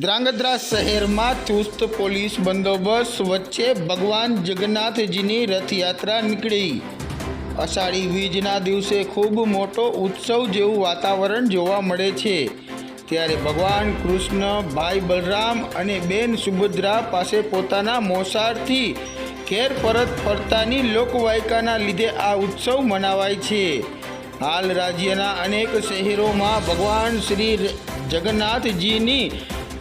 ધ્રાંગધ્રા શહેરમાં ચુસ્ત પોલીસ બંદોબસ્ત વચ્ચે ભગવાન જગન્નાથજીની રથયાત્રા નીકળી. અષાઢી બીજના દિવસે ખૂબ મોટો ઉત્સવ જેવું વાતાવરણ જોવા મળે છે. ત્યારે ભગવાન કૃષ્ણ, ભાઈ બલરામ અને બેન સુભદ્રા પાસે પોતાના મોસાળથી ઘેર પરત ફરતાની લોકવાયકાના લીધે આ ઉત્સવ મનાવાય છે. હાલ રાજ્યના અનેક શહેરોમાં ભગવાન શ્રી જગન્નાથજીની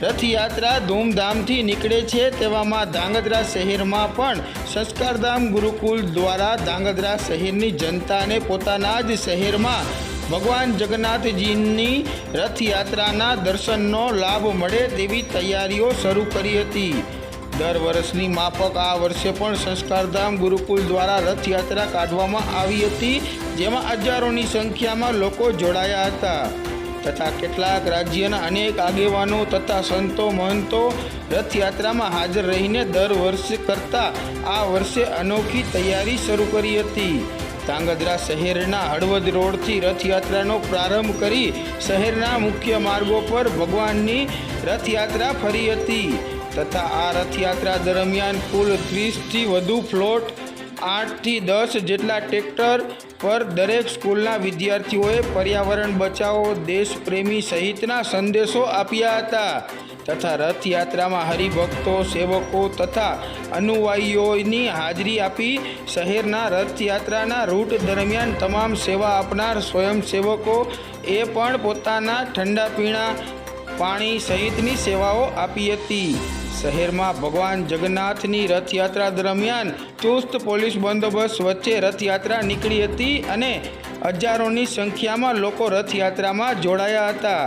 રથયાત્રા ધૂમધામથી નીકળે છે તેવામાં ધાંગધ્રા શહેરમાં પણ સંસ્કારધામ ગુરુકુલ દ્વારા ધાંગધ્રા શહેરની જનતાને પોતાના જ શહેરમાં ભગવાન જગન્નાથજીની રથયાત્રાના દર્શનનો લાભ મળે તેવી તૈયારીઓ શરૂ કરી હતી. દર વર્ષની માફક આ વર્ષે પણ સંસ્કારધામ ગુરુકુલ દ્વારા રથયાત્રા કાઢવામાં આવી હતી, જેમાં હજારોની સંખ્યામાં લોકો જોડાયા હતા. તથા કેટલાક રાજ્યના અનેક આગેવાનો તથા સંતો, મહંતો રથયાત્રામાં હાજર રહીને દર વર્ષે કરતાં આ વર્ષે અનોખી તૈયારી શરૂ કરી હતી. ધાંગધ્રા શહેરના હળવદ રોડથી રથયાત્રાનો પ્રારંભ કરી શહેરના મુખ્ય માર્ગો પર ભગવાનની રથયાત્રા ફરી હતી. તથા આ રથયાત્રા દરમિયાન કુલ ત્રીસથી વધુ ફ્લોટ આઠથી દસ જેટલા ટ્રેક્ટર પર દરેક સ્કૂલના વિદ્યાર્થીઓએ પર્યાવરણ બચાવો, દેશપ્રેમી સહિતના સંદેશો આપ્યા હતા તથા રથયાત્રામાં હરિભક્તો, સેવકો તથા અનુયાયીઓની હાજરી આપી શહેરના રથયાત્રાના રૂટ દરમિયાન તમામ સેવા આપનાર સ્વયંસેવકો એ પણ પોતાના ઠંડા પીણા પાણી સહિતની સેવાઓ આપી હતી. શહેરમાં ભગવાન જગન્નાથની રથયાત્રા દરમિયાન ચુસ્ત પોલીસ બંદોબસ્ત વચ્ચે રથયાત્રા નીકળી હતી અને હજારોની સંખ્યામાં લોકો રથયાત્રામાં જોડાયા હતા.